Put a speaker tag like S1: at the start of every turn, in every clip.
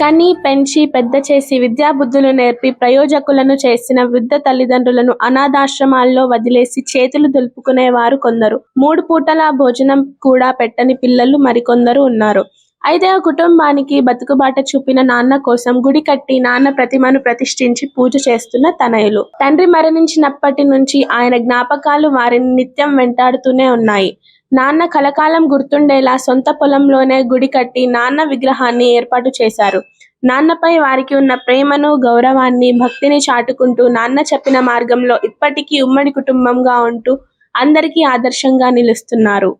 S1: కని పెంచి పెద్ద చేసి విద్యాబుద్ధులు నేర్పి ప్రయోజకులను చేసిన వృద్ధ తల్లిదండ్రులను అనాథాశ్రమాల్లో వదిలేసి చేతులు దులుపుకునేవారు కొందరు. మూడు పూటల భోజనం కూడా పెట్టని పిల్లలు మరికొందరు ఉన్నారు. అయితే ఆ కుటుంబానికి బతుకుబాట చూపిన నాన్న కోసం గుడి కట్టి నాన్న ప్రతిమను ప్రతిష్ఠించి పూజ చేస్తున్న తనయులు. తండ్రి మరణించినప్పటి నుంచి ఆయన జ్ఞాపకాలు వారిని నిత్యం వెంటాడుతూనే ఉన్నాయి. నాన్న కలకాలం గుర్తుండేలా సొంత పొలంలోనే గుడి కట్టి నాన్న విగ్రహాన్ని ఏర్పాటు చేశారు. నాన్నపై వారికి ఉన్న ప్రేమను గౌరవాన్ని భక్తిని చాటుకుంటూ నాన్న చెప్పిన మార్గంలో ఇప్పటికీ ఉమ్మడి కుటుంబంగా ఉంటూ అందరికీ ఆదర్శంగా నిలుస్తున్నారు.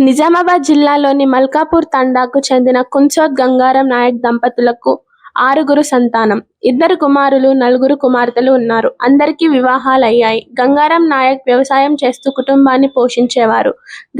S1: నిజామాబాద్ జిల్లాలోని మల్కాపూర్ తండాకు చెందిన కుంచోద్ గంగారం నాయక్ దంపతులకు ఆరుగురు సంతానం. ఇద్దరు కుమారులు నలుగురు కుమార్తెలు ఉన్నారు. అందరికీ వివాహాలయ్యాయి. గంగారం నాయక్ వ్యవసాయం చేస్తూ కుటుంబాన్ని పోషించేవారు.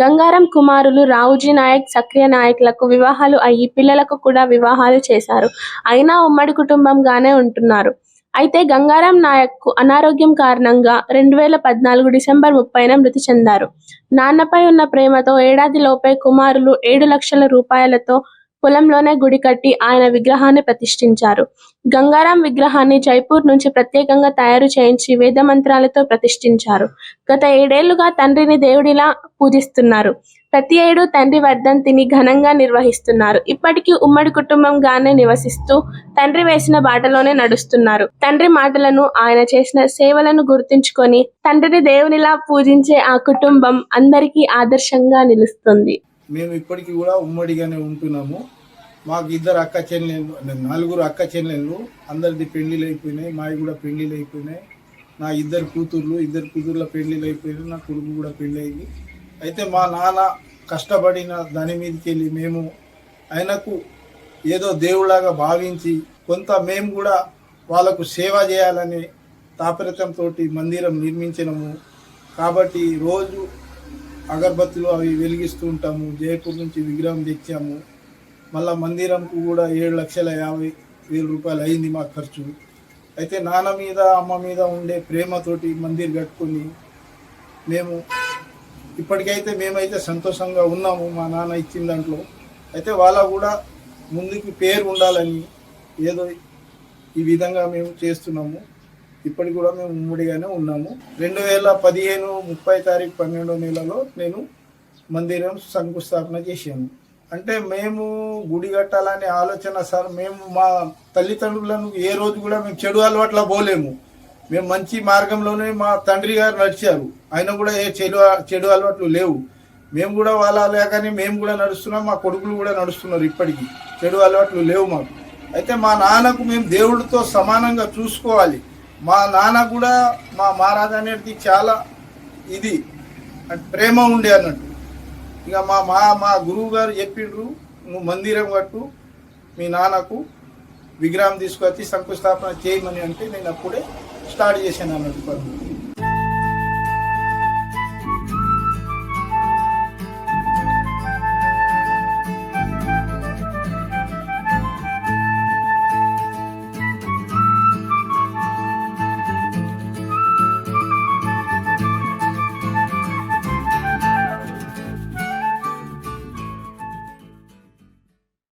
S1: గంగారం కుమారులు రావుజీ నాయక్ సక్రియ నాయకులకు వివాహాలు అయ్యి పిల్లలకు కూడా వివాహాలు చేశారు. అయినా ఉమ్మడి కుటుంబంగానే ఉంటున్నారు. అయితే గంగారాం నాయక్కు అనారోగ్యం కారణంగా రెండు వేల పద్నాలుగు డిసెంబర్ ముప్పైన మృతి చెందారు. నాన్నపై ఉన్న ప్రేమతో ఏడాది లోపే కుమారులు ఏడు లక్షల రూపాయలతో పొలంలోనే గుడి కట్టి ఆయన విగ్రహాన్ని ప్రతిష్ఠించారు. గంగారాం విగ్రహాన్ని జైపూర్ నుంచి ప్రత్యేకంగా తయారు చేయించి వేద మంత్రాలతో ప్రతిష్ఠించారు. గత ఏడేళ్ళుగా తండ్రిని దేవుడిలా పూజిస్తున్నారు. ప్రతి ఏడు తండ్రి వర్ధంతిని ఘనంగా నిర్వహిస్తున్నారు. ఇప్పటికీ ఉమ్మడి కుటుంబంగానే నివసిస్తూ తండ్రి వేసిన బాటలోనే నడుస్తున్నారు. తండ్రి మాటలను ఆయన చేసిన సేవలను గుర్తుంచుకొని తండ్రిని దేవునిలా పూజించే ఆ కుటుంబం అందరికీ ఆదర్శంగా నిలుస్తుంది.
S2: మేము ఇప్పటికీ కూడా ఉమ్మడిగానే ఉంటున్నాము. మాకు ఇద్దరు అక్క చెల్లెళ్ళు నలుగురు అక్క చెల్లెళ్ళు అందరిది పెళ్ళిలు అయిపోయినాయి మావి కూడా పెళ్ళిలు అయిపోయినాయి. నా ఇద్దరు కూతుర్లు ఇద్దరు కూతుర్ల పెళ్ళిలు అయిపోయినాయి నా కొడుకు కూడా పెళ్ళి అయింది. అయితే మా నాన్న కష్టపడిన దాని మీదకి వెళ్ళి మేము ఆయనకు ఏదో దేవుళ్ళగా భావించి కొంత మేము కూడా వాళ్ళకు సేవ చేయాలనే తాపరితంతో మందిరం నిర్మించినము. కాబట్టి రోజు అగరబత్తులు అవి వెలిగిస్తూ ఉంటాము జైపూర్ నుంచి విగ్రహం తెచ్చాము. మళ్ళా మందిరంకు కూడా ఏడు లక్షల యాభై వేల రూపాయలు అయింది మా ఖర్చు. అయితే నాన్న మీద అమ్మ మీద ఉండే ప్రేమతోటి మందిర్ కట్టుకొని మేము ఇప్పటికైతే మేమైతే సంతోషంగా ఉన్నాము మా నాన్న ఇచ్చిన దాంట్లో. అయితే వాళ్ళ కూడా ముందుకు పేరు ఉండాలని ఏదో ఈ విధంగా మేము చేస్తున్నాము. ఇప్పటికి కూడా మేము ఉమ్మడిగానే ఉన్నాము. రెండు వేల పదిహేను ముప్పై తారీఖు పన్నెండో నెలలో నేను మందిరం శంకుస్థాపన చేశాను. అంటే మేము గుడి కట్టాలనే ఆలోచన సార్ మేము మా తల్లిదండ్రులను ఏ రోజు కూడా మేము చెడు అలవాట్ల పోలేము. మేము మంచి మార్గంలోనే మా తండ్రి గారు నడిచారు. ఆయన కూడా ఏ చెడు చెడు అలవాట్లు లేవు. మేము కూడా వాళ్ళ లేకనే మేము కూడా నడుస్తున్నాం మా కొడుకులు కూడా నడుస్తున్నారు ఇప్పటికీ. చెడు అలవాట్లు లేవు మాకు. అయితే మా నాన్నకు మేము దేవుడితో సమానంగా చూసుకోవాలి. మా నాన్న కూడా మా మహారాజా అనేది చాలా ఇది ప్రేమ ఉండే అన్నట్టు. ఇక మా మా మా గురువు గారు చెప్పిండ్రు నువ్వు మందిరం కట్టు మీ నాన్నకు విగ్రహం తీసుకొచ్చి శంకుస్థాపన చేయమని అంటే నేను అప్పుడే స్టార్ట్ చేశాను అన్నట్టు